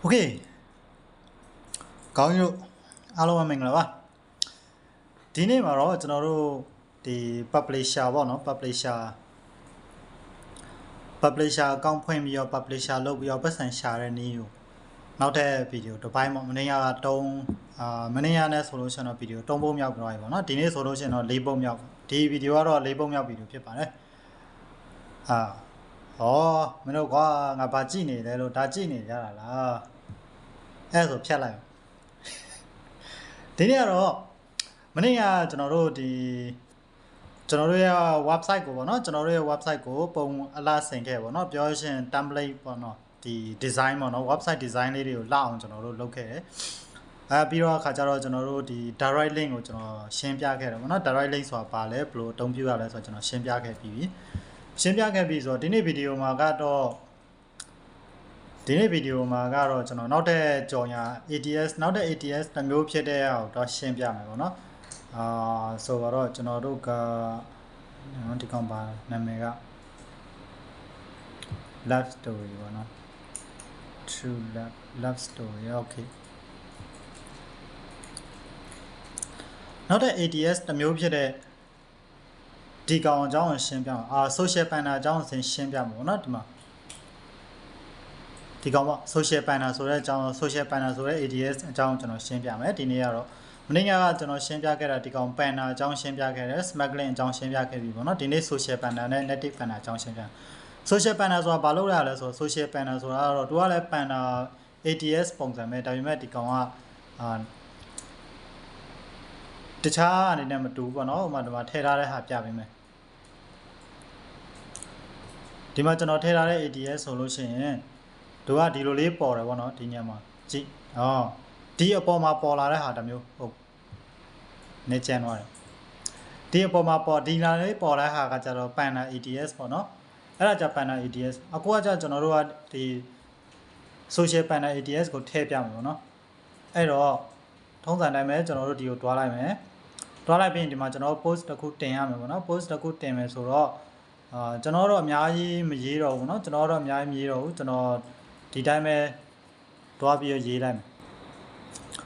โอเคကောင်းကြီးတို့အားလုံးပဲမင်္ဂလာပါဒီနေ့မှာတော့ကျွန်တော်တို့ဒီ publisher ပေါ့နော် publisher publisher အကောင့်ဖွင့်ပြီးတော့ publisher လုပ်ပြီးတော့ပတ်စံရှာတဲ့နည်းကိုနောက်တဲ့ဗီဒီယိုတစ်ပိုင်းပေါ့မနေ့ကတုံးအာမနေ့ကနဲ့ဆိုလို့ရှိရင်တော့ဗီဒီယိုတုံးပုံမြောက်ပြောရပြီပေါ့နော်ဒီနေ့ဆိုလို့ရှိရင်တော့၄ပုံမြောက်ဒီဗီဒီယိုကတော့၄ပုံမြောက်ဗီဒီယိုဖြစ်ပါတယ်အာ ဩမင်းတို့ကွာငါဘာကြည့်နေလဲလို့ဒါကြည့်နေကြတာလားအဲ့ဒါဆိုဖြတ်လိုက်အောင်ဒီနေ့ကတော့မနေ့ကကျွန်တော်တို့ဒီကျွန်တော်တို့ရဲ့ website ကိုပေါ့နော်ကျွန်တော်တို့ရဲ့ website ကိုပုံအလားဆင်ခဲ့ပေါ့နော်ပြောရရင် template ပေါ့နော်ဒီ design ပေါ့နော် website design လေးတွေကိုလောက်အောင်ကျွန်တော်တို့လုပ်ခဲ့တယ်အဲပြီးတော့အခါကျတော့ကျွန်တော်တို့ဒီ direct link ကိုကျွန်တော်ရှင်းပြခဲ့တယ်ပေါ့နော် direct link ဆိုတာပါလဲဘယ်လိုအသုံးပြုရလဲဆိုတော့ကျွန်တော်ရှင်းပြခဲ့ပြီးပြီ ရှင်းပြခဲ့ပြီးဆိုတော့ဒီနေ့ဗီဒီယိုမှာကတော့ဒီနေ့ဗီဒီယိုမှာကတော့ကျွန်တော်နောက်တဲ့ကြော်ညာ ATS နောက်တဲ့ ATS တစ်မျိုးဖြစ်တဲ့အောက်တော့ရှင်းပြမယ်ပေါ့နော်အာဆိုတော့ကျွန်တော်တို့ကနော်ဒီကောင်ပါနာမည်က love story ပေါ့နော် true love love story okay နောက်တဲ့ ATS တစ်မျိုးဖြစ်တဲ့ ဒီကောင်အကြောင်းကိုရှင်းပြအောင်အာ social banner အကြောင်းကိုရှင်းပြမှာပေါ့နော်ဒီမှာဒီကောင်ပေါ့ social banner ဆိုတဲ့အကြောင်း social banner ဆိုတဲ့ ATS အကြောင်းကျွန်တော်ရှင်းပြမယ်ဒီနေ့ကတော့မနေ့ကကျွန်တော်ရှင်းပြခဲ့တာဒီကောင် banner အကြောင်းရှင်းပြခဲ့တယ် smuggling အကြောင်းရှင်းပြခဲ့ပြီပေါ့နော်ဒီနေ့ social banner နဲ့ native banner အကြောင်းရှင်းပြ social banner ဆိုတာဘာလို့ရလဲဆိုတော့ social banner ဆိုတာကတော့သူကလည်း banner ATS ပုံစံပဲဒါပေမဲ့ဒီကောင်ကအာတခြားအနေနဲ့မတူဘူးပေါ့နော်ဟိုမှာဒီမှာထည့်ထားတဲ့ဟာပြပေးမယ် ဒီမှာကျွန်တော်ထည့်ထားတဲ့ ATS ဆိုလို့ရှိရင်သူကဒီလိုလေးပေါ်တယ်ပေါ့နော်ဒီညမှာကြည့်ဟောဒီအပေါ်မှာပေါ်လာတဲ့ဟာတစ်မျိုးဟုတ်နေကျန်သွားတယ်ဒီအပေါ်မှာပေါ်ဒီလာလေးပေါ်လာတဲ့ဟာကကျတော့ banner ATS ပေါ့နော်အဲ့ဒါကြ banner ATS အခုကကျကျွန်တော်တို့ကဒီ social banner ATS ကိုထည့်ပြမှာပေါ့နော်အဲ့တော့ထုံးစံတိုင်းပဲကျွန်တော်တို့ဒီကိုတွားလိုက်မယ်တွားလိုက်ပြီးရင်ဒီမှာကျွန်တော် post တစ်ခုတင်ရမယ်ပေါ့နော် post တစ်ခုတင်မယ်ဆိုတော့ အာကျွန်တော်တို့အများကြီးမရေးတော့ဘူးเนาะကျွန်တော်တို့အများကြီးမရေးတော့ဘူးကျွန်တော်ဒီတိုင်းပဲတွားပြီးရေးလိုက်မယ်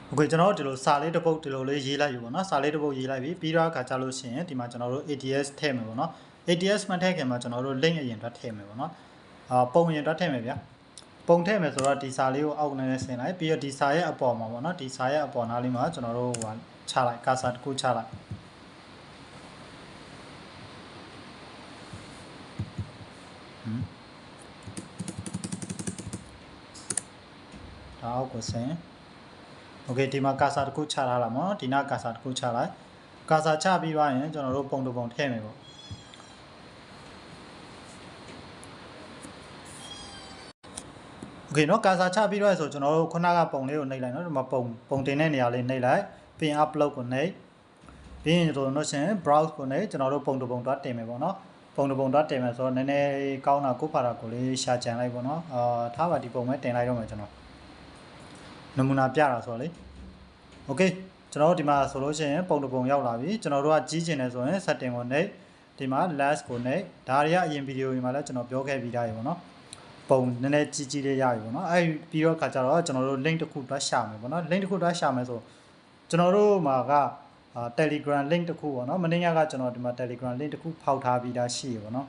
โอเคကျွန်တော်တို့ဒီလိုစာလေးတစ်ပုဒ်ဒီလိုလေးရေးလိုက်ယူပေါ့เนาะစာလေးတစ်ပုဒ်ရေးလိုက်ပြီးပြီးတော့အခါကြလို့ရှိရင်ဒီမှာကျွန်တော်တို့ ATS ထည့်မယ်ပေါ့เนาะ ATS မထည့်ခင်မှာကျွန်တော်တို့ link အရင်တွက်ထည့်မယ်ပေါ့เนาะအာပုံအရင်တွက်ထည့်မယ်ဗျာပုံထည့်မယ်ဆိုတော့ဒီစာလေးကိုအောက်ကနေဆင်လိုက်ပြီးတော့ဒီစာရဲ့အပေါ်မှာပေါ့เนาะဒီစာရဲ့အပေါ်နားလေးမှာကျွန်တော်တို့ဟိုချလိုက်ကာစာတစ်ခုချလိုက် ဒါအောက်ကိုဆင်โอเคဒီမှာကာစာတစ်ခုချထားလာမှာဒီနာကာစာတစ်ခုချလိုက်ကာစာချပြီးသွားရင်ကျွန်တော်တို့ပုံတစ်ပုံထည့်မယ်ပေါ့โอเคเนาะကာစာချပြီးတော့ဆိုကျွန်တော်တို့ခုနကပုံလေးကိုနှိပ်လိုက်เนาะဒီမှာပုံပုံတင်တဲ့နေရာလေးနှိပ်လိုက်ပြီးရင် upload ကိုနှိပ်ပြီးရင်ဆိုတော့ရှင် browse ကိုနှိပ်ကျွန်တော်တို့ပုံတစ်ပုံတော့တင်မယ်ပေါ့เนาะ ပုံတစ်ပုံတော့တင်မယ်ဆိုတော့နည်းနည်းကောင်းတာကိုဖာတာကိုလေးရှာကြံလိုက်ပေါ့เนาะအာထားပါဒီပုံပဲတင်လိုက်တော့မယ်ကျွန်တော်နမူနာပြတာဆိုတော့လေโอเคကျွန်တော်တို့ဒီမှာဆိုလို့ရှိရင်ပုံတစ်ပုံရောက်လာပြီကျွန်တော်တို့ကကြီးကျင်တယ်ဆိုရင် setting ကိုနှိပ်ဒီမှာ last ကိုနှိပ်ဒါတွေကအရင်ဗီဒီယိုတွေမှာလည်းကျွန်တော်ပြောခဲ့ပြီးသားရေပေါ့เนาะပုံနည်းနည်းကြီးကြီးလေးရပြီပေါ့နော်အဲ့ပြီးတော့ခါကျတော့ကျွန်တော်တို့ link တစ်ခုတွားရှာမယ်ပေါ့နော် link တစ်ခုတွားရှာမယ်ဆိုကျွန်တော်တို့မှာကအာ Telegram link တစ်ခုပေါ့နော်မနေ့ညကကျွန်တော်ဒီမှာ Telegram link တစ်ခုဖောက်ထားပြီးသားရှိရပေါ့နော်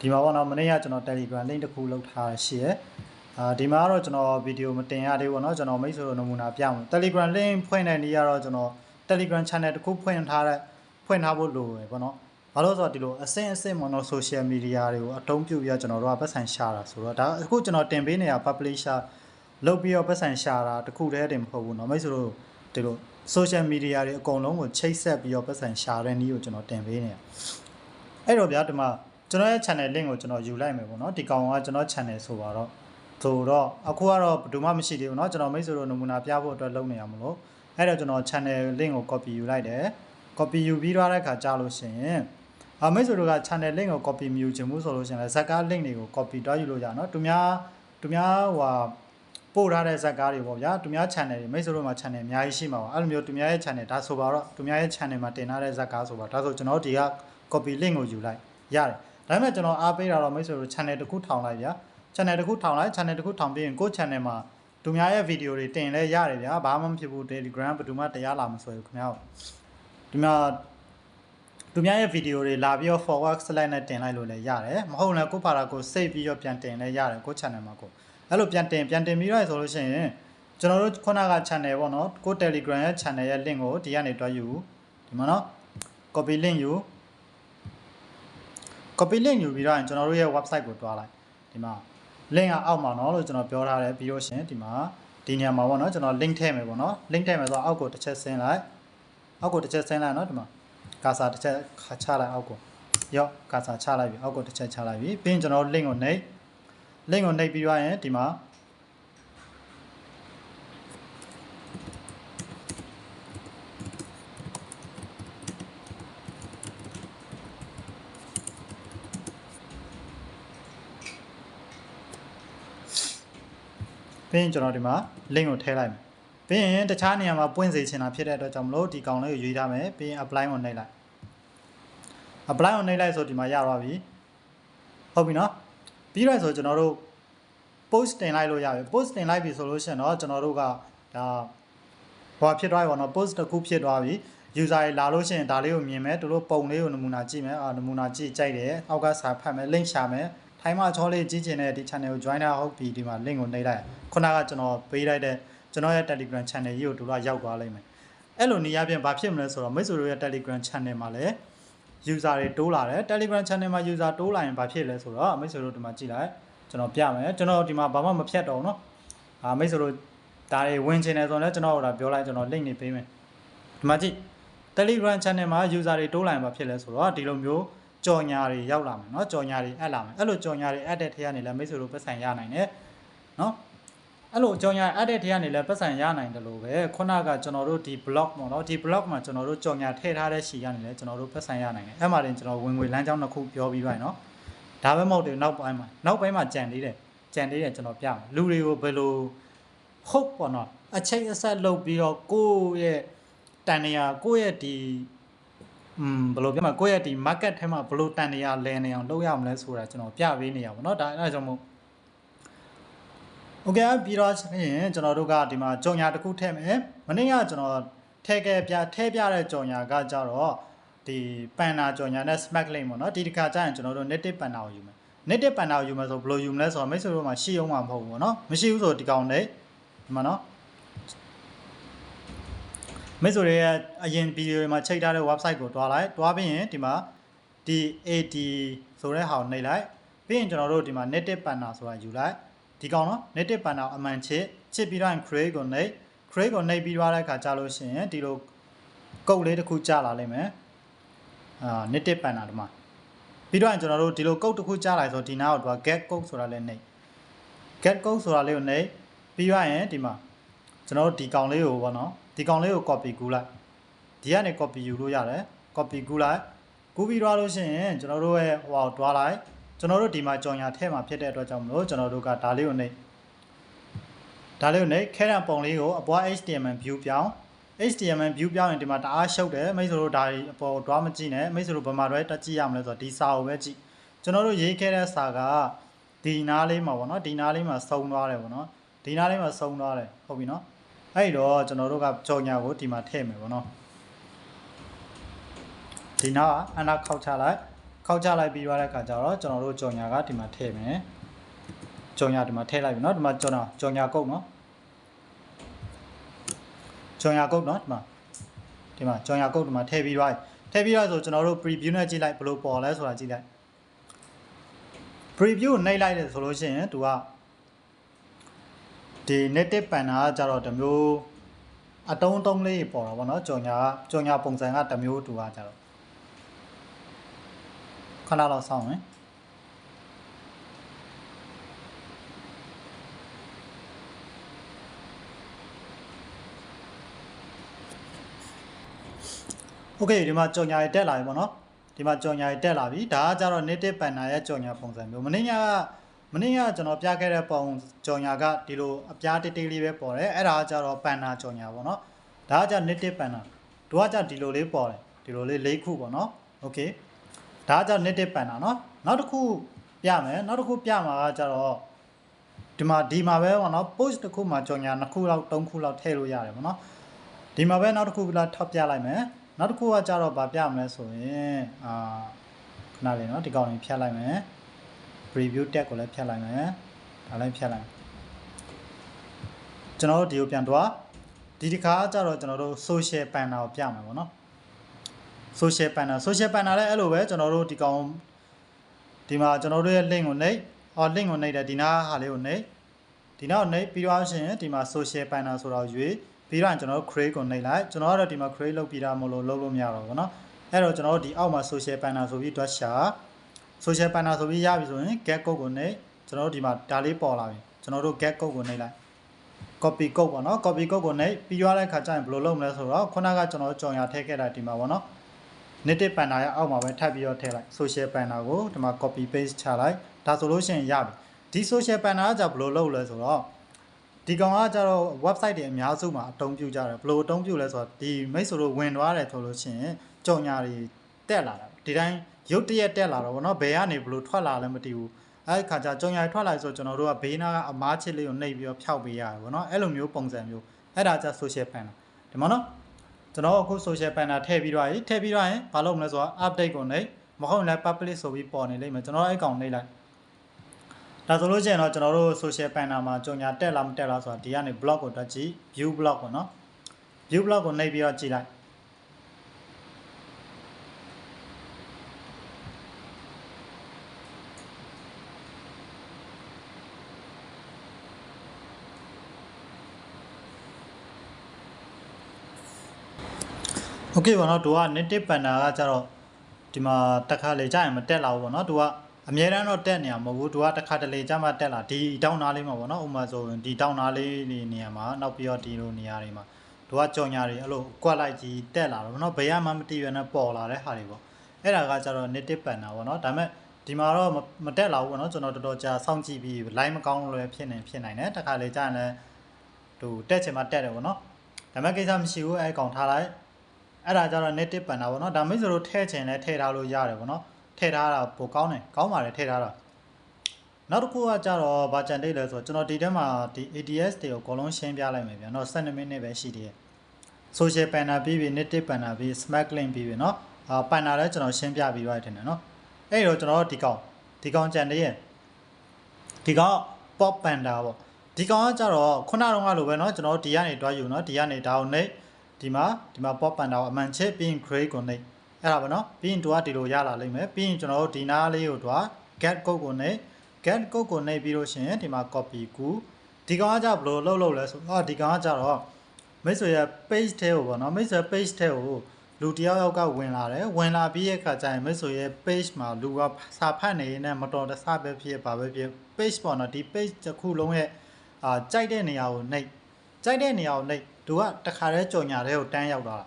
ဒီမှာပေါ့နော်မနေ့ကကျွန်တော် Telegram link တစ်ခုလုပ်ထားရှိရအာဒီမှာကတော့ကျွန်တော်ဗီဒီယိုမတင်ရသေးဘူးပေါ့နော်ကျွန်တော်မိတ်ဆွေတို့နမူနာပြမယ် Telegram link ဖွင့်တဲ့နေ့ကတော့ကျွန်တော် Telegram channel တစ်ခုဖွင့်ထားတဲ့ဖွင့်ထားဖို့လိုရယ်ပေါ့နော်ဘာလို့ဆိုတော့ဒီလိုအစင်အစင်မနော် social media တွေကိုအတုံးပြုပြီးတော့ကျွန်တော်တို့ကပတ်စံရှာတာဆိုတော့ဒါအခုကျွန်တော်တင်ပေးနေတာ publisher လုပ်ပြီးတော့ပတ်စံရှာတာတခုတည်းတင်မဟုတ်ဘူးเนาะမိတ်ဆွေတို့ဒီလို social media တွေအကုန်လုံးကိုချိတ်ဆက်ပြီးတော့ပတ်စံရှာတဲ့နည်းကိုကျွန်တော်တင်ပေးနေတာအဲ့တော့ဗျာဒီမှာကျွန်တော်ရဲ့ channel link ကိုကျွန်တော်ယူလိုက်မယ်ပေါ့เนาะဒီကောင်ကကျွန်တော် channel ဆိုပါတော့ဆိုတော့အခုကတော့ဘယ်သူမှမရှိသေးဘူးเนาะကျွန်တော်မိတ်ဆွေတို့နမူနာပြဖို့အတွက်လုပ်နေရမလို့အဲ့တော့ကျွန်တော် channel link ကို copy ယူလိုက်တယ် copy ယူပြီးတော့တဲ့အခါကြာလို့ရှိရင်အမိတ်ဆွေတို့က channel link ကို copy မယူချင်ဘူးဆိုလို့ရှိရင်လည်းဇက်ကား link တွေကို copy တွားယူလို့ရနော်သူများသူများဟို ပို့ထားတဲ့ဇက်ကားတွေပေါ့ဗျာသူများ channel တွေမိတ်ဆွေတို့မှာ channel အများကြီးရှိမှာပါအဲ့လိုမျိုးသူများရဲ့ channel ဒါဆိုပါတော့သူများရဲ့ channel မှာတင်ထားတဲ့ဇက်ကားဆိုပါဒါဆိုကျွန်တော်ဒီက copy link ကိုယူလိုက်ရတယ်ဒါပေမဲ့ကျွန်တော်အားပေးတာတော့မိတ်ဆွေတို့ channel တစ်ခုထောင်လိုက်ဗျာ channel တစ်ခုထောင်လိုက် channel တစ်ခုထောင်ပြီးရင်ကိုယ့် channel မှာသူများရဲ့ video တွေတင်လဲရတယ်ဗျာဘာမှမဖြစ်ဘူး Telegram ဘယ်သူမှတရားလာမဆွဲဘူးခင်ဗျာဒီမှာသူများရဲ့ video တွေလာပြီးတော့ forward slash နဲ့တင်လိုက်လို့လည်းရတယ်မဟုတ်လည်းကိုယ့်ဖာတာကို save ပြီးတော့ပြန်တင်လဲရတယ်ကိုယ့် channel မှာကို အဲ့လိုပြန်တင်ပြန်တင်ပြီးတော့ဆိုလို့ရှိရင်ကျွန်တော်တို့ခုနက channel ပေါ့နော်ကို Telegram ရဲ့ channel ရဲ့ link ကိုဒီကနေတွားယူဒီမှာနော် copy link ယူ copy link ယူပြီးတော့ကျွန်တော်တို့ရဲ့ website ကိုတွားလိုက်ဒီမှာ link ကအောက်မှာနော်လို့ကျွန်တော်ပြောထားတယ်ပြီးလို့ရှိရင်ဒီမှာဒီနေရာမှာပေါ့နော်ကျွန်တော် link ထည့်မယ်ပေါ့နော် link ထည့်မယ်ဆိုတော့အောက်ကိုတစ်ချက်ဆင်းလိုက်အောက်ကိုတစ်ချက်ဆင်းလိုက်နော်ဒီမှာကာစာတစ်ချက်ချလိုက်အောက်ကိုရော့ကာစာချလိုက်ပြီအောက်ကိုတစ်ချက်ချလိုက်ပြီပြီးရင်ကျွန်တော် link ကိုနှိပ် link ကိုနှိပ်ပြီးတော့ရင်ဒီမှာပြီးရင်ကျွန်တော်ဒီမှာ link ကိုထည့်လိုက်မယ်ပြီးရင်တခြားနေရာမှာပွင့်စေချင်တာဖြစ်တဲ့အတွက်ကြောင့်မလို့ဒီကောင်လေးကိုရွေးထားမယ်ပြီးရင် apply ကိုနှိပ်လိုက် apply ကိုနှိပ်လိုက်ဆိုဒီမှာရသွားပြီဟုတ်ပြီနော် ပြီးတော့ဆိုကျွန်တော်တို့ post တင်လိုက်လို့ရပြီ post တင်လိုက်ပြီဆိုလို့ရှိရင်တော့ကျွန်တော်တို့ကဒါဟိုဖြစ်သွားပြီပေါ့နော် post တစ်ခုဖြစ်သွားပြီ user တွေလာလို့ရှိရင်ဒါလေးကိုမြင်မယ်သူတို့ပုံလေးကိုနမူနာကြည့်မယ်အာနမူနာကြည့်ကြိုက်တယ်အောက်ကစာဖတ်မယ် link ရှာမယ်ထိုင်းမှာချောလေးကြည့်ချင်တဲ့ဒီ channel ကို join တာဟုတ်ပြီဒီမှာ link ကိုနှိပ်လိုက်ခုနကကျွန်တော်ပေးလိုက်တဲ့ကျွန်တော်ရဲ့ Telegram channel ကြီးကိုတို့ကရောက်သွားလိမ့်မယ်အဲ့လိုနေရာပြင်ဘာဖြစ်မလဲဆိုတော့မိတ်ဆွေတို့ရဲ့ Telegram channel မှာလည်း user တွေတိုးလာတယ် Telegram channel မှာ user တိုးလာရင်ဘာဖြစ်လဲဆိုတော့မိတ်ဆွေတို့ဒီမှာကြည့်လိုက်ကျွန်တော်ပြမယ်ကျွန်တော်ဒီမှာဘာမှမဖြတ်တော့ဘူးเนาะအာမိတ်ဆွေတို့ဒါတွေဝင်ချင်တယ်ဆိုတော့လည်းကျွန်တော်တို့ဒါပြောလိုက်ကျွန်တော် link နေပေးမယ်ဒီမှာကြည့် Telegram channel မှာ user တွေတိုးလာရင်ဘာဖြစ်လဲဆိုတော့ဒီလိုမျိုးကြော်ညာတွေရောက်လာမယ်เนาะကြော်ညာတွေအပ်လာမယ်အဲ့လိုကြော်ညာတွေအပ်တဲ့ထက်ကနေလည်းမိတ်ဆွေတို့ပတ်စံရနိုင်တယ်เนาะ အဲ့လိုအကြောင်းရအပ်တဲ့ထက်ကနေလည်းပတ်စံရနိုင်တယ်လို့ပဲခုနကကျွန်တော်တို့ဒီ blog ပေါ့နော်ဒီ blog မှာကျွန်တော်တို့ကြော်ညာထည့်ထားတဲ့ရှီကနေလည်းကျွန်တော်တို့ပတ်စံရနိုင်တယ်အဲ့မှာတင်ကျွန်တော်ဝင်ငွေလမ်းကြောင်းတစ်ခုပြောပြီးပါရနော်ဒါပဲမဟုတ်တယ်နောက်ပိုင်းမှာနောက်ပိုင်းမှာကြံသေးတယ်ကြံသေးတယ်ကျွန်တော်ပြမယ်လူတွေကိုဘယ်လိုဟုတ်ပေါ့နော်အချိန်အဆက်လုပ်ပြီးတော့ကိုယ့်ရဲ့တန်နေရကိုယ့်ရဲ့ဒီอืมဘယ်လိုပြောမလဲကိုယ့်ရဲ့ဒီ market ထဲမှာဘယ်လိုတန်နေရလဲနေအောင်လုပ်ရမလဲဆိုတာကျွန်တော်ပြပေးနေရပါတော့ဒါအဲဒါကြောင့်မို့ โอเคပြီးတော့ရင်ကျွန်တော်တို့ကဒီမှာကြော်ညာတစ်ခုထည့်မယ်မနေ့ကကျွန်တော်ထည့်ခဲ့ပြထည့်ပြတဲ့ကြော်ညာကကြတော့ဒီပန်နာကြော်ညာနဲ့ smack link ပေါ့နော်ဒီတစ်ခါကျရင်ကျွန်တော်တို့ native ပန်နာကိုယူမယ် native ပန်နာကိုယူမယ်ဆိုဘယ်လိုယူမလဲဆိုတော့မိတ်ဆွေတို့မှာရှိအောင်မှာမဟုတ်ဘူးပေါ့နော်မရှိဘူးဆိုဒီကောင်လေးဒီမှာနော်မိတ်ဆွေတွေရဲ့အရင်ဗီဒီယိုတွေမှာချိန်ထားတဲ့ website ကိုတွားလိုက်တွားပြီးရင်ဒီမှာဒီ AD ဆိုတဲ့ဟာကိုနှိပ်လိုက်ပြီးရင်ကျွန်တော်တို့ဒီမှာ native panel ဆိုတာယူလိုက် ဒီကောင်နော် native panel အမှန်ချစ်ချစ်ပြီးတော့ create ကိုနှိပ် create ကိုနှိပ်ပြီးသွားတဲ့အခါကြာလို့ရှိရင်ဒီလိုကုတ်လေးတစ်ခုကြာလာလိမ့်မယ်အာ native panel ဒီမှာပြီးတော့ကျွန်တော်တို့ဒီလိုကုတ်တစ်ခုကြာလာဆိုဒီနားကိုတွား get code ဆိုတာလည်းနှိပ် get code ဆိုတာလေးကိုနှိပ်ပြီးရရင်ဒီမှာကျွန်တော်တို့ဒီကောင်လေးကိုပေါ့နော်ဒီကောင်လေးကို copy ကူးလိုက်ဒီကနေ copy ယူလို့ရတယ် copy ကူးလိုက်ကူးပြီးသွားလို့ရှိရင်ကျွန်တော်တို့ရဲ့ဟိုဟာကိုတွားလိုက် ကျွန်တော်တို့ဒီမှာကြော်ညာထဲမှာဖြစ်တဲ့အတွက်ကြောင့်မလို့ကျွန်တော်တို့ကဒါလေးကိုနှိပ်ဒါလေးကိုနှိပ်ခဲတဲ့ပုံလေးကိုအပွား HTML view ပြောင်း HTML view ပြောင်းရင်ဒီမှာတအားရှုပ်တယ်မိတ်ဆွေတို့ဒါတွေအပေါ်တွားမကြည့်နဲ့မိတ်ဆွေတို့ဘယ်မှာတွဲတက်ကြည့်ရမလဲဆိုတော့ဒီစာကိုပဲကြည့်ကျွန်တော်တို့ရေးခဲ့တဲ့စာကဒီနားလေးမှာပေါ့နော်ဒီနားလေးမှာစုံသွားတယ်ပေါ့နော်ဒီနားလေးမှာစုံသွားတယ်ဟုတ်ပြီနော်အဲ့တော့ကျွန်တော်တို့ကကြော်ညာကိုဒီမှာထည့်မယ်ပေါ့နော်ဒီနားကအနာခောက်ချလိုက် ခောက်ချလိုက်ပြီးသွားတဲ့အခါကျတော့ကျွန်တော်တို့ကြော်ညာကဒီမှာထည့်မယ်ကြော်ညာဒီမှာထည့်လိုက်ပြီနော်ဒီမှာကြော်ညာကြော်ညာကုတ်နော်ကြော်ညာကုတ်နော်ဒီမှာဒီမှာကြော်ညာကုတ်ဒီမှာထည့်ပြီးသွားပြီထည့်ပြီးသွားဆိုကျွန်တော်တို့ preview နဲ့ကြည့်လိုက်ဘယ်လိုပေါ်လဲဆိုတာကြည့်လိုက် preview ကိုနှိပ်လိုက်တယ်ဆိုလို့ရှိရင်သူကဒီ native panel ကကြတော့တမျိုးအတုံးတုံးလေးပေါ်တာဗောနော်ကြော်ညာကကြော်ညာပုံစံကတမျိုးတူတာကြတော့ ခဏလောက်စောင့်မယ်โอเคဒီမှာကြော်ညာရတက်လာပြီဗောနော်ဒီမှာကြော်ညာရတက်လာပြီဒါကကြတော့ native panel ရဲ့ကြော်ညာပုံစံမျိုးမင်းညာကမနေ့ကကျွန်တော်ပြခဲ့တဲ့ပုံကြော်ညာကဒီလိုအပြားတိတ်တိတ်လေးပဲပေါ်တယ်အဲ့ဒါကကြတော့ပန်နာကြော်ညာပေါ့နော်ဒါကကြ native ပန်နာတို့ကကြဒီလိုလေးပေါ်တယ်ဒီလိုလေး၄ခုပေါ့နော်โอเค ဒါကကြ native ပန်နာเนาะနောက်တစ်ခုပြမယ်နောက်တစ်ခုပြမှာကကြတော့ ဒီမှာဒီမှာပဲပေါ့နော် post တစ်ခုမှာကြော်ညာနှစ်ခုလောက်သုံးခုလောက်ထည့်လို့ရတယ်ပေါ့နော်ဒီမှာပဲနောက်တစ်ခုကထပ်ပြလိုက်မယ်နောက်တစ်ခုကကြတော့ဗာပြမလဲဆိုရင်အာခဏလေးနော်ဒီကောင်လေးဖြတ်လိုက်မယ် preview tag ကိုလည်းဖြတ်လိုက်မယ်ဒါလည်းဖြတ်လိုက်ကျွန်တော်တို့ဒီကိုပြန်သွားဒီတစ်ခါကျတော့ကျွန်တော်တို့ social banner ကိုပြမှာပေါ့နော် social banner social banner လည်းအဲ့လိုပဲကျွန်တော်တို့ဒီကောင်ဒီမှာကျွန်တော်တို့ရဲ့ link ကိုနှိပ်အော် link ကိုနှိပ်တယ်ဒီနားဟာလေးကိုနှိပ်ဒီနောက်နှိပ်ပြီးတော့ရှင်ဒီမှာ social banner ဆိုတော့ရွေးပြီးတော့ကျွန်တော်တို့ create ကိုနှိပ်လိုက်ကျွန်တော်ကတော့ဒီမှာ create လုပ်ပြီးသားမလို့လုပ်လို့မရတော့ဘူးเนาะအဲ့တော့ကျွန်တော်တို့ဒီအောက်မှာ social banner ဆိုပြီးတွက်ရှာ social banner ဆိုပြီးရပြီဆိုရင် get code ကိုနှိပ်ကျွန်တော်တို့ဒီမှာဒါလေးပေါ်လာပြီကျွန်တော်တို့ get code ကိုနှိပ်လိုက် copy code ပေါ့နော် copy code ကိုနှိပ်ပြီးသွားတဲ့ခါကျရင်ဘယ်လိုလုပ်မလဲဆိုတော့ခုနကကျွန်တော်ကြော်ညာထည့်ခဲ့တာဒီမှာပေါ့နော် native banner ရဲ့အောက်မှာပဲထပ်ပြီးတော့ထည့်လိုက် social banner ကိုဒီမှာ copy paste ချလိုက်ဒါဆိုလို့ရှိရင်ရပြီဒီ social banner ကじゃဘယ်လိုလုပ်လဲဆိုတော့ဒီကောင်ကကြတော့ website တွေအများစုမှာအသုံးပြုကြတယ်ဘယ်လိုအသုံးပြုလဲဆိုတော့ဒီမိတ်ဆွေတို့ဝင်သွားတယ်ဆိုလို့ရှိရင်ကြော်ညာတွေတက်လာတာဒီတိုင်းရုတ်တရက်တက်လာတော့ဗောနော်ဘယ်ကနေဘယ်လိုထွက်လာလဲမသိဘူးအဲ့ဒီခါကျကြော်ညာတွေထွက်လာဆိုကျွန်တော်တို့ကဘေးနာကအမားချစ်လေးကိုနှိပ်ပြီးတော့ဖျောက်ပေးရတယ်ဗောနော်အဲ့လိုမျိုးပုံစံမျိုးအဲ့ဒါကြ social banner ဒီမှာနော် ကျွန်တော်အခု social banner ထည့်ပြီးတော့ရင်ထည့်ပြီးတော့ရင်ဘာလုပ်မလဲဆိုတော့ update ကိုနှိပ်မဟုတ်ရင်လည်း public ဆိုပြီးပေါ်နေလိမ့်မယ်ကျွန်တော်အဲ့ကောင်နှိပ်လိုက်ဒါဆိုလို့ရှိရင်တော့ကျွန်တော်တို့ social banner မှာကြော်ညာတက်လားမတက်လားဆိုတာဒီကနေ blog ကိုတက်ကြည့် view blog ပေါ့နော် view blog ကိုနှိပ်ပြီးတော့ကြည့်လိုက် โอเคပါတော့သူက native banner ကကြတော့ဒီမှာတစ်ခါလေကြာရင်မတက်လာဘူးပေါ့နော်သူကအများတန်းတော့တက်နေရမဟုတ်ဘူးသူကတစ်ခါတလေကြာမှတက်လာဒီတောင်းသားလေးမှာပေါ့နော်ဥပမာဆိုရင်ဒီတောင်းသားလေးနေနေရာမှာနောက်ပြီးတော့ဒီလိုနေရာတွေမှာသူကကြော်ညာတွေအဲ့လိုကွက်လိုက်ကြီးတက်လာတော့ပေါ့နော်ဘယ်ရမှမတည်ရနဲ့ပေါ်လာတဲ့ဟာတွေပေါ့အဲ့ဒါကကြတော့ native banner ပေါ့နော်ဒါပေမဲ့ဒီမှာတော့မတက်လာဘူးပေါ့နော်ကျွန်တော်တော်တော်ကြာစောင့်ကြည့်ပြီး line မကောင်းလို့လည်းဖြစ်နေဖြစ်နိုင်တယ်တစ်ခါလေကြာရင်လည်းသူတက်ချင်မှတက်တယ်ပေါ့နော်ဒါပေမဲ့ကိစ္စမရှိဘူးအဲ့ကောင်ထားလိုက် အဲ့ဒါကြတော့ native banner ပေါ့နော်ဒါမိတ်ဆွေတို့ထည့်ချင်လဲထည့်ထားလို့ရတယ်ပေါ့နော်ထည့်ထားတာပိုကောင်းတယ်ကောင်းပါတယ်ထည့်ထားတာနောက်တစ်ခုကကြတော့ဗာကြံတိတ်လဲဆိုတော့ကျွန်တော်ဒီထဲမှာဒီ ATS တွေကိုအကုန်လုံးရှင်းပြလိုက်မယ်ဗျာနော်12မိနစ်ပဲရှိသေးတယ် social banner ပြီးပြီ native banner ပြီး smart link ပြီးပြီနော်အာ banner လည်းကျွန်တော်ရှင်းပြပြီးသွားတယ်ထင်တယ်နော်အဲ့တော့ကျွန်တော်ဒီကောင်ဒီကောင်ကြံတဲ့ရဲ့ဒီကောင် pop panda ပေါ့ဒီကောင်ကကြတော့ခုနကတော့လိုပဲเนาะကျွန်တော်ဒီကနေတွားယူเนาะဒီကနေဒါအောင်နေ ဒီမှာဒီမှာ pop panda ကိုအမှန်ချစ်ပြီးရင် gray connect အဲ့ဒါပေါ့နော်ပြီးရင်တို့ကဒီလိုရလာလိမ့်မယ်ပြီးရင်ကျွန်တော်တို့ဒီနားလေးကိုတို့က get code ကိုနေ get code ကိုနေပြီးလို့ရှိရင်ဒီမှာ copy ကူဒီကောင်ကကြဘယ်လိုလှုပ်လှုပ်လဲဆိုတော့ဒီကောင်ကကြတော့မိတ်ဆွေရဲ့ page ထဲကိုပေါ့နော်မိတ်ဆွေ page ထဲကိုလူတယောက်ယောက်ကဝင်လာတယ်ဝင်လာပြီးရဲ့အခါကျရင်မိတ်ဆွေရဲ့ page မှာလူကစာဖတ်နေရင်လည်းမတော်တဆပဲဖြစ်ပါပဲဖြစ် page ပေါ့နော်ဒီ page တစ်ခုလုံးရဲ့အာကြိုက်တဲ့နေရာကိုနှိပ်ကြိုက်တဲ့နေရာကိုနှိပ် သူကတခါတည်းကြော်ညာတဲ့ကိုတန်းရောက်သွားတာ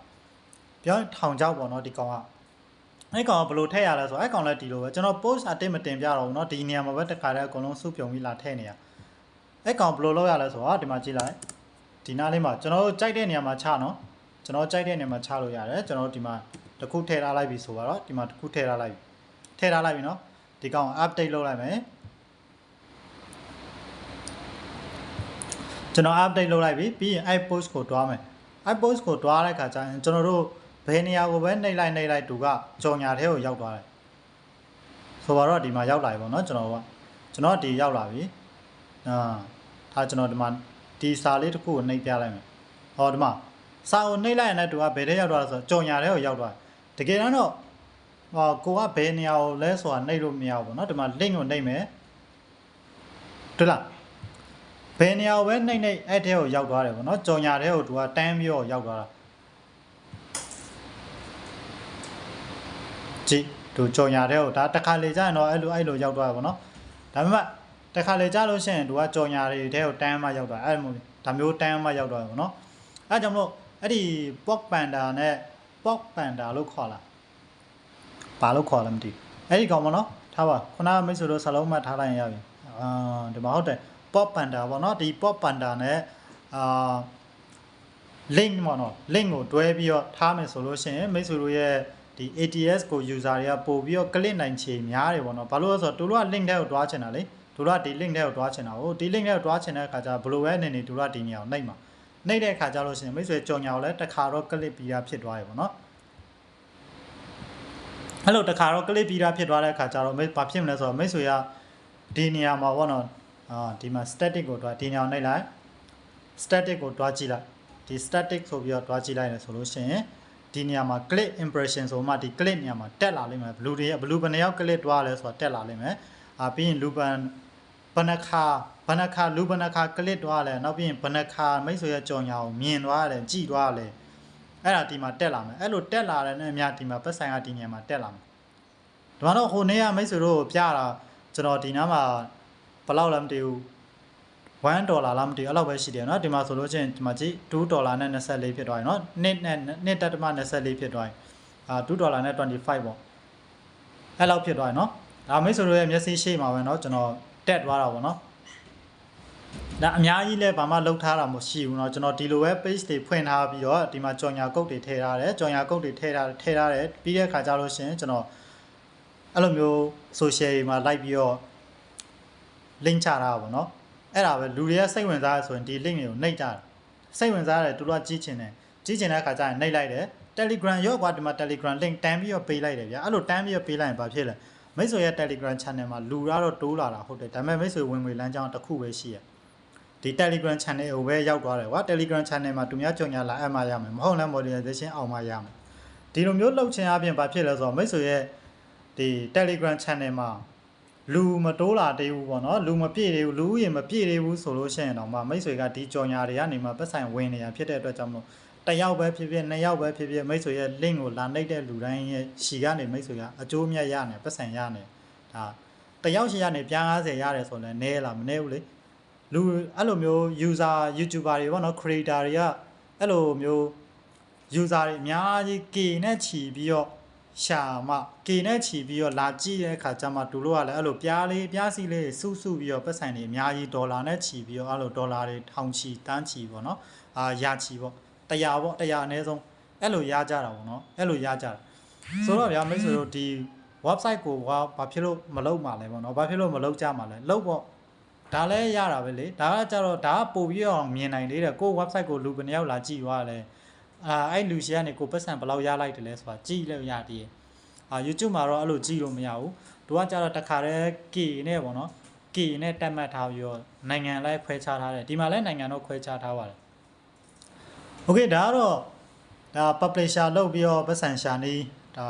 ပြောရင်ထောင်ချောက်ပေါ့နော်ဒီကောင်ကအဲ့ကောင်ကဘယ်လိုထည့်ရလဲဆိုတော့အဲ့ကောင်လည်းဒီလိုပဲကျွန်တော် post အတင်းမတင်ပြတော့ဘူးเนาะဒီနေရာမှာပဲတခါတည်းအကုန်လုံးစုပြုံပြီးလာထည့်နေရအဲ့ကောင်ဘယ်လိုလုပ်ရလဲဆိုတော့ဒီမှာကြည့်လိုက်ဒီနားလေးမှာကျွန်တော်တို့ကြိုက်တဲ့နေရာမှာချနော်ကျွန်တော်ကြိုက်တဲ့နေရာမှာချလို့ရတယ်ကျွန်တော်တို့ဒီမှာတစ်ခုထည့်ထားလိုက်ပြီဆိုတော့ဒီမှာတစ်ခုထည့်ထားလိုက်ပြီထည့်ထားလိုက်ပြီเนาะဒီကောင် update လုပ်လိုက်မယ် ကျွန်တော် update လုပ်လိုက်ပြီပြီးရင်အဲ့ post ကိုတွားမယ်အဲ့ post ကိုတွားတဲ့ခါကျရင်ကျွန်တော်တို့ဘယ်နေရာကိုပဲနှိပ်လိုက်နှိပ်လိုက်သူကကြော်ညာထဲကိုရောက်သွားတယ်ဆိုတော့ဒီမှာရောက်လာပြီပေါ့နော်ကျွန်တော်ကကျွန်တော်ဒီရောက်လာပြီအာဒါကျွန်တော်ဒီမှာဒီစာလေးတစ်ခုကိုနှိပ်ပြလိုက်မယ်ဟောဒီမှာစာကိုနှိပ်လိုက်ရင်လည်းသူကဘယ်ထဲရောက်သွားလဲဆိုတော့ကြော်ညာထဲကိုရောက်သွားတယ်တကယ်တမ်းတော့ဟောကိုကဘယ်နေရာကိုလဲဆိုတာနှိပ်လို့မရဘူးပေါ့နော်ဒီမှာ link ကိုနှိပ်မယ်တွေ့လား ဘယ်နေရာကိုပဲနှိပ်နှိပ်အဲ့ထဲကိုရောက်သွားတယ်ပေါ့နော်ကြော်ညာထဲကိုသူကတန်းပြီးတော့ရောက်သွားတာကြည့်သူကြော်ညာထဲကိုဒါတစ်ခါလေကြာရင်တော့အဲ့လိုအဲ့လိုရောက်သွားတယ်ပေါ့နော်ဒါပေမဲ့တစ်ခါလေကြာလို့ရှိရင်သူကကြော်ညာတွေထဲကိုတန်းမှရောက်သွားအဲ့လိုမျိုးဒါမျိုးတန်းမှရောက်သွားတယ်ပေါ့နော်အဲ့ကြောင့်မလို့အဲ့ဒီ pop panda နဲ့ pop panda လို့ခေါ်လာဘာလို့ခေါ်လဲမသိဘူးအဲ့ဒီကောင်မနော်ထားပါခုနကမိတ်ဆွေတို့ဆလုံးမှတ်ထားလိုက်ရင်ရပြီအာဒီမှာဟုတ်တယ် pop panda ပေါ့နော်ဒီ pop panda နဲ့အာ link ပေါ့နော် link ကိုတွဲပြီးတော့ထားမယ်ဆိုလို့ရှိရင်မိတ်ဆွေတို့ရဲ့ဒီ ATS ကို user တွေကပို့ပြီးတော့ click နိုင်ချေများတယ်ပေါ့နော်ဘာလို့လဲဆိုတော့သူတို့က link ထဲကိုတွားချင်တာလေတို့ကဒီ link ထဲကိုတွားချင်တာကိုဒီ link ထဲကိုတွားချင်တဲ့အခါကျဘယ်လိုပဲအနေနဲ့တို့ကဒီနေရာကိုနှိပ်မှာနှိပ်တဲ့အခါကျလို့ရှိရင်မိတ်ဆွေကြော်ညာကိုလည်းတစ်ခါတော့ click ပြီးတာဖြစ်သွားရေပေါ့နော်အဲ့လိုတစ်ခါတော့ click ပြီးတာဖြစ်သွားတဲ့အခါကျတော့မိတ်ဘာဖြစ်မလဲဆိုတော့မိတ်ဆွေကဒီနေရာမှာပေါ့နော် အာဒီမှာ static ကိုတွားဒီနေရာကိုနှိပ်လိုက် static ကိုတွားကြည့်လိုက်ဒီ static ဆိုပြီးတော့တွားကြည့်လိုက်တယ်ဆိုလို့ရှိရင်ဒီနေရာမှာ click impression ဆိုမှဒီ click နေရာမှာတက်လာလိမ့်မယ်ဘလူတွေဘလူဘယ်နှယောက် click တွားလဲဆိုတာတက်လာလိမ့်မယ်အာပြီးရင်လူပန်ဘဏ္ဍခါဘဏ္ဍခါလူဘဏ္ဍခါ click တွားလဲနောက်ပြီးရင်ဘဏ္ဍခါမိတ်ဆွေရဲ့ကြော်ညာကိုမြင်တွားတယ်ကြည့်တွားလဲအဲ့ဒါဒီမှာတက်လာမယ်အဲ့လိုတက်လာတဲ့နဲ့အများဒီမှာပတ်ဆိုင်ကဒီနေရာမှာတက်လာမယ်ဒီမှာတော့ဟိုနေ့ကမိတ်ဆွေတို့ကိုပြတာကျွန်တော်ဒီနားမှာ ဘယ်လောက်လဲမသိဘူး1ဒေါ်လာလားမသိဘူးအဲ့လောက်ပဲရှိတယ်เนาะဒီမှာဆိုလို့ချင်းဒီမှာကြည့်2ဒေါ်လာနဲ့24ဖြစ်သွားပြီเนาะနှစ်နဲ့နှစ်တက်တမ24ဖြစ်သွားပြီအာ2ဒေါ်လာနဲ့25ပေါ့အဲ့လောက်ဖြစ်သွားပြီเนาะဒါမိတ်ဆွေတို့ရဲ့မျက်စိရှိမှာပဲเนาะကျွန်တော်တက်သွားတာပေါ့เนาะဒါအများကြီးလဲဘာမှလောက်ထားတာမရှိဘူးเนาะကျွန်တော်ဒီလိုပဲ page တွေဖွင့်ထားပြီးတော့ဒီမှာကြော်ညာကုတ်တွေထည့်ထားတယ်ကြော်ညာကုတ်တွေထည့်ထားထည့်ထားတယ်ပြီးတဲ့အခါကျလို့ရှရင်ကျွန်တော်အဲ့လိုမျိုး social တွေမှာလိုက်ပြီးတော့ link ချတာပေါ့နော်အဲ့ဒါပဲလူတွေကစိတ်ဝင်စားရဆိုရင်ဒီ link တွေကိုနှိပ်ကြတယ်စိတ်ဝင်စားတယ်သူတို့ကကြည့်ချင်တယ်ကြည့်ချင်တဲ့အခါကျရင်နှိပ်လိုက်တယ် Telegram ရော့ကွာဒီမှာ Telegram link တန်းပြီးတော့ပေးလိုက်တယ်ဗျာအဲ့လိုတန်းပြီးတော့ပေးလိုက်ရင်ဘာဖြစ်လဲမိတ်ဆွေရဲ့ Telegram channel မှာလူကတော့တိုးလာတာဟုတ်တယ်ဒါပေမဲ့မိတ်ဆွေဝင်ငွေလမ်းကြောင်းတစ်ခုပဲရှိရဒီ Telegram channel ကိုပဲရောက်သွားတယ်ကွာ Telegram channel မှာသူများကြော်ညာလာအပ်မှရမယ်မဟုတ်လား monetization အောင်မှရမယ်ဒီလိုမျိုးလှုပ်ချင်အပြင်ဘာဖြစ်လဲဆိုတော့မိတ်ဆွေရဲ့ဒီ Telegram channel မှာ လူမတိုးလာသေးဘူးပေါ့နော်လူမပြည့်သေးဘူးလူဦးရေမပြည့်သေးဘူးဆိုလို့ရှိရင်တော့မှမိတ်ဆွေကဒီကြော်ညာတွေကနေမှပတ်ဆိုင်ဝင်နေရဖြစ်တဲ့အတွက်ကြောင့်မလို့တစ်ယောက်ပဲဖြစ်ဖြစ်နှစ်ယောက်ပဲဖြစ်ဖြစ်မိတ်ဆွေရဲ့ link ကိုလာနှိပ်တဲ့လူတိုင်းရဲ့ရှီကနေမိတ်ဆွေကအကျိုးမြတ်ရနေပတ်ဆိုင်ရနေဒါတစ်ယောက်ရှီကနေပြန်90ရတယ်ဆိုလည်းနည်းလားမနည်းဘူးလေလူအဲ့လိုမျိုး user YouTuber တွေပေါ့နော် creator တွေကအဲ့လိုမျိုး user တွေအများကြီး K နဲ့ချီပြီးတော့ ရှာမှ K နဲ့ချီပြီးတော့လာကြည့်တဲ့အခါကျမှသူတို့ကလည်းအဲ့လိုပြားလေးပြားစီလေးစုစုပြီးတော့ပတ်ဆိုင်တွေအများကြီးဒေါ်လာနဲ့ချီပြီးတော့အဲ့လိုဒေါ်လာတွေထောင်ချီတန်းချီပေါ့နော်အာရာချီပေါ့100ပေါ့100အနည်းဆုံးအဲ့လိုရကြတာပေါ့နော်အဲ့လိုရကြတာဆိုတော့ဗျာမိတ်ဆွေတို့ဒီ website ကိုကဘာဖြစ်လို့မလုပ်မှာလဲပေါ့နော်ဘာဖြစ်လို့မလုပ်ကြမှာလဲလုပ်ပေါ့ဒါလည်းရတာပဲလေဒါကကြတော့ဒါကပို့ပြီးတော့မြင်နိုင်သေးတယ်ကိုယ့် website ကိုလူဘယ်နှယောက်လာကြည့်သွားလဲ အာအဲ့လူရှိကနေကိုပတ်စံဘယ်လောက်ရလိုက်တယ်လဲဆိုတာကြည့်လို့ရတည်အာ YouTube မှာတော့အဲ့လိုကြည့်လို့မရဘူးတို့ကကြတော့တခါတည်း K နဲ့ပေါ့နော် K နဲ့တက်မှတ်ထားပြီးတော့နိုင်ငံလိုက်ခွဲခြားထားတယ်ဒီမှာလည်းနိုင်ငံတော့ခွဲခြားထားပါတယ် Okay ဒါကတော့ဒါ publisher လုပ်ပြီးတော့ပတ်စံရှာနေဒါ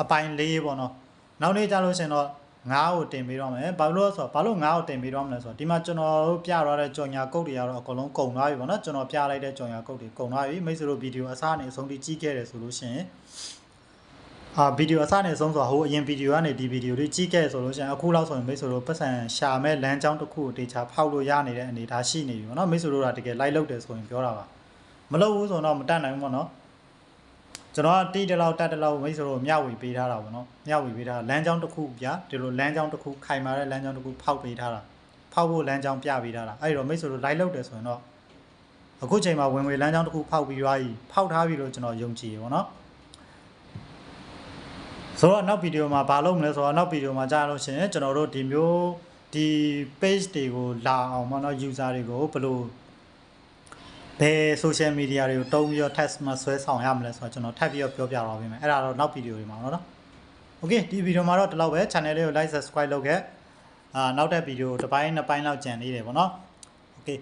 အပိုင်း၄ပေါ့နော်နောက်နေ့ကြလို့ရှရင်တော့ 9ကိုတင်ပေးတော့မယ်ဘာလို့လဲဆိုတော့ဘာလို့9ကိုတင်ပေးတော့မလဲဆိုတော့ဒီမှာကျွန်တော်တို့ပြထားတဲ့ကြော်ညာကုတ်တွေကတော့အကုန်လုံးကုန်သွားပြီပေါ့နော်ကျွန်တော်ပြလိုက်တဲ့ကြော်ညာကုတ်တွေကုန်သွားပြီမိတ်ဆွေတို့ဗီဒီယိုအစားနဲ့အဆုံးထိကြည့်ခဲ့တယ်ဆိုလို့ရှရင်အာဗီဒီယိုအစားနဲ့အဆုံးဆိုတာဟိုအရင်ဗီဒီယိုကနေဒီဗီဒီယိုလေးကြည့်ခဲ့ဆိုလို့ရှရင်အခုလောက်ဆိုရင်မိတ်ဆွေတို့ပတ်စံရှာမဲ့လမ်းကြောင်းတစ်ခုကိုတေချာဖောက်လို့ရနေတဲ့အနေအထားရှိနေပြီပေါ့နော်မိတ်ဆွေတို့ကတကယ် live လုပ်တယ်ဆိုရင်ပြောတာပါမလုပ်ဘူးဆိုတော့မတတ်နိုင်ဘူးပေါ့နော် ကျွန်တော်ကတီးတလောက်တက်တလောက်မိတ်ဆွေတို့မျှဝေပေးထားတာပေါ့နော်မျှဝေပေးထားလမ်းကြောင်းတစ်ခုဗျာဒီလိုလမ်းကြောင်းတစ်ခုခိုင်မာတဲ့လမ်းကြောင်းတစ်ခုဖောက်ပေးထားတာဖောက်ဖို့လမ်းကြောင်းပြပေးထားတာအဲ့တော့မိတ်ဆွေတို့ live လုပ်တယ်ဆိုရင်တော့အခုချိန်မှာဝင်ငွေလမ်းကြောင်းတစ်ခုဖောက်ပြီးသွားပြီဖောက်ထားပြီလို့ကျွန်တော်ယုံကြည်ရပေါ့နော်ဆိုတော့နောက်ဗီဒီယိုမှာဘာလုပ်မလဲဆိုတော့နောက်ဗီဒီယိုမှာကြားလို့ရှိရင်ကျွန်တော်တို့ဒီမျိုးဒီ page တွေကိုလာအောင်ပေါ့နော် user တွေကိုဘယ်လို ဘယ် social media တွေကိုတုံးပြီးတော့ test မှာဆွဲဆောင်ရမလဲဆိုတော့ကျွန်တော်ထပ်ပြီးတော့ပြောပြတော့ပေးမယ်အဲ့ဒါတော့နောက်ဗီဒီယိုတွေမှာပေါ့နော် Okay ဒီဗီဒီယိုမှာတော့ဒီလောက်ပဲ channel လေးကို like subscribe လုပ်ခဲ့အာနောက်တဲ့ဗီဒီယိုတစ်ပိုင်းနှစ်ပိုင်းလောက်ကြံနေတယ်ပေါ့နော် Okay